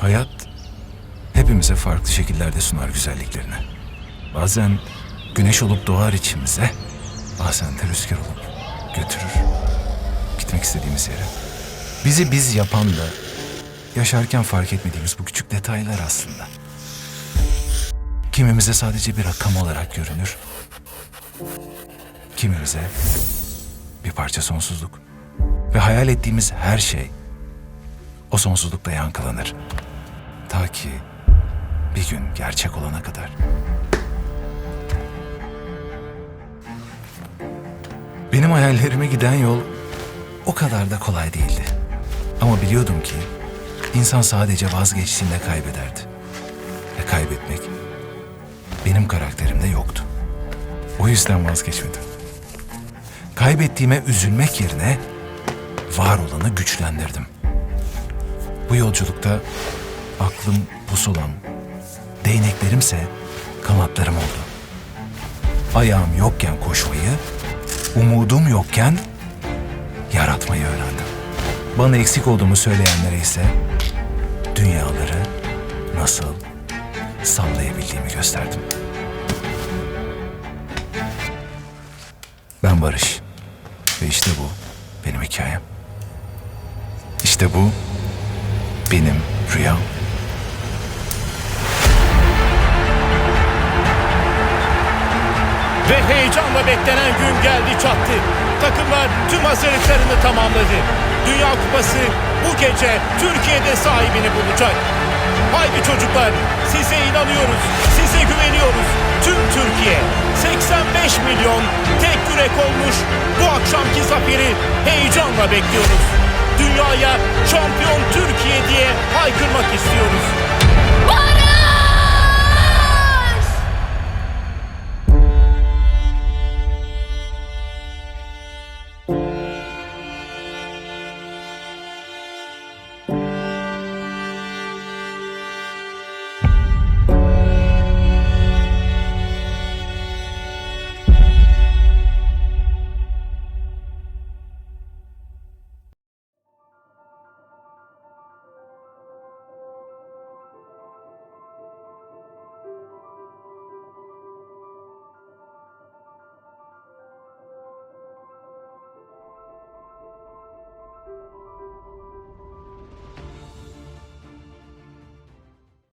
Hayat hepimize farklı şekillerde sunar güzelliklerini. Bazen güneş olup doğar içimize, bazen de rüzgar olup götürür. Gitmek istediğimiz yere. Bizi biz yapan da yaşarken fark etmediğimiz bu küçük detaylar aslında. Kimimize sadece bir rakam olarak görünür. Kimimize bir parça sonsuzluk. Ve hayal ettiğimiz her şey o sonsuzlukta yankılanır. Ta ki bir gün gerçek olana kadar. Benim hayallerime giden yol o kadar da kolay değildi. Ama biliyordum ki insan sadece vazgeçtiğinde kaybederdi. Ve kaybetmek benim karakterimde yoktu. O yüzden vazgeçmedim. Kaybettiğime üzülmek yerine var olanı güçlendirdim. Bu yolculukta aklım pusulam, değneklerimse kanatlarım oldu. Ayağım yokken koşmayı, umudum yokken yaratmayı öğrendim. Bana eksik olduğumu söyleyenlere ise dünyaları nasıl sallayabildiğimi gösterdim. Ben Barış. Ve işte bu benim hikayem. İşte bu benim rüyam. Heyecanla beklenen gün geldi çattı. Takımlar tüm hazırlıklarını tamamladı. Dünya Kupası bu gece Türkiye'de sahibini bulacak. Haydi çocuklar size inanıyoruz, size güveniyoruz. Tüm Türkiye 85 milyon tek yürek olmuş bu akşamki zaferi heyecanla bekliyoruz. Dünyaya şampiyon